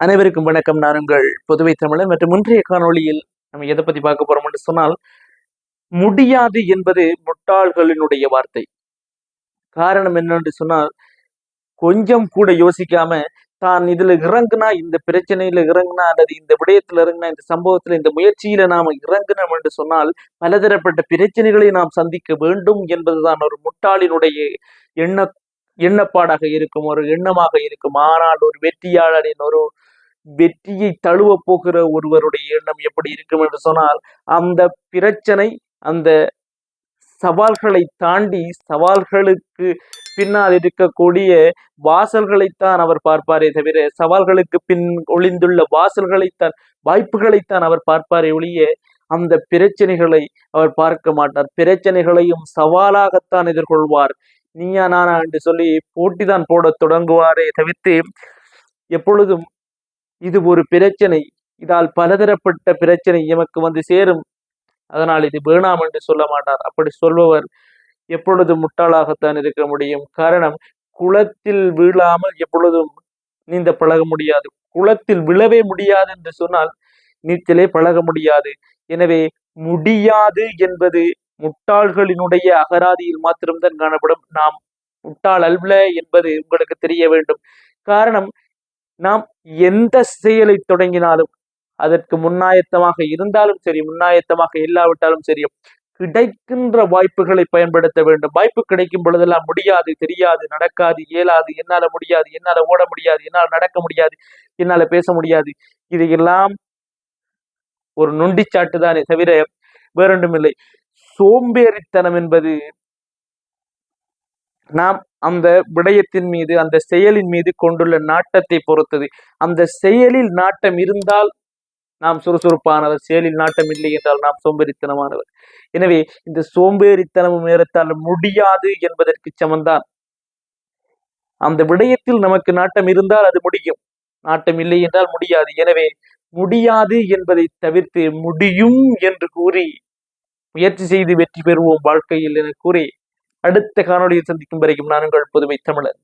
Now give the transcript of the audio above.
அனைவருக்கும் வணக்கம். நான் உங்கள் புதுவை தமிழன் மற்றும் இன்றைய காணொளியில் நம்ம எதை பத்தி பார்க்க போறோம் என்று சொன்னால் முடியாது என்பது முட்டாள்களினுடைய வார்த்தை. காரணம் என்னென்று சொன்னால் கொஞ்சம் கூட யோசிக்காம தான் இதுல இறங்குனா இந்த பிரச்சனையில இறங்குனா அல்லது இந்த விடயத்துல இறங்குனா இந்த சம்பவத்துல இந்த முயற்சியில நாம இறங்கினோம் என்று சொன்னால் பலதரப்பட்ட பிரச்சனைகளை நாம் சந்திக்க வேண்டும் என்பதுதான் ஒரு முட்டாளினுடைய எண்ண எண்ணப்பாடாக இருக்கும் ஒரு எண்ணமாக இருக்கும். ஆனால் ஒரு வெற்றியாளரின் ஒரு வெற்றியை தழுவ போகிற ஒருவருடைய எண்ணம் எப்படி இருக்கும் என்று சொன்னால் அந்த பிரச்சனை அந்த சவால்களை தாண்டி சவால்களுக்கு பின்னால் இருக்கக்கூடிய வாசல்களைத்தான் அவர் பார்ப்பாரே தவிர சவால்களுக்கு பின் ஒளிந்துள்ள வாசல்களைத்தான் வாய்ப்புகளைத்தான் அவர் பார்ப்பாரே ஒழிய அந்த பிரச்சனைகளை அவர் பார்க்க மாட்டார். பிரச்சனைகளையும் சவாலாகத்தான் எதிர்கொள்வார். நீயா நானா என்று சொல்லி போட்டிதான் போட தொடங்குவாரே தவிர்த்து எப்பொழுதும் இது ஒரு பிரச்சனை. இதால் பலதரப்பட்ட பிரச்சனை எமக்கு வந்து சேரும். அதனால் இது வேணாம் என்று சொல்ல மாட்டார். அப்படி சொல்பவர் எப்பொழுதும் முட்டாளாகத்தான் இருக்க முடியும். காரணம் குளத்தில் வீழாமல் எப்பொழுதும் நீந்த பழக முடியாது. குளத்தில் விழவே முடியாது என்று சொன்னால் நீச்சலே பழக முடியாது. எனவே முடியாது என்பது முட்டாள்களினுடைய அகராதியில் மாத்திரம்தான் காணப்படும். நாம் முட்டாள் அல்ல என்பது உங்களுக்கு தெரிய வேண்டும். காரணம் நாம் எந்த செயலை தொடங்கினாலும் அதற்கு முன்னாயத்தமாக இருந்தாலும் சரி முன்னாயத்தமாக இல்லாவிட்டாலும் சரி கிடைக்கின்ற வாய்ப்புகளை பயன்படுத்த வேண்டும். வாய்ப்பு கிடைக்கும் பொழுதெல்லாம் முடியாது தெரியாது நடக்காது இயலாது என்னால முடியாது என்னால ஓட முடியாது என்னால் நடக்க முடியாது என்னால பேச முடியாது. இதையெல்லாம் ஒரு நொண்டிச்சாட்டு தானே தவிர வேறொன்றும் இல்லை சோம்பேறித்தனம் என்பது நாம் அந்த விடயத்தின் மீது அந்த செயலின் மீது கொண்டுள்ள நாட்டத்தை பொறுத்தது. அந்த செயலில் நாட்டம் இருந்தால் நாம் சுறுசுறுப்பானவர் செயலில் நாட்டம் இல்லை என்றால் நாம் சோம்பேறித்தனமானவர். எனவே இந்த சோம்பேறித்தனமும் நேரத்தால் முடியாது என்பதற்கு சமந்தான். அந்த விடயத்தில் நமக்கு நாட்டம் இருந்தால் அது முடியும். நாட்டம் இல்லை என்றால் முடியாது. எனவே முடியாது என்பதை தவிர்த்து முடியும் என்று கூறி முயற்சி செய்து வெற்றி பெறுவோம் வாழ்க்கையில் என கூறி அடுத்த காணொலியில் சந்திக்கும் வரைக்கும் நான் உங்கள் புதுமை தமிழர்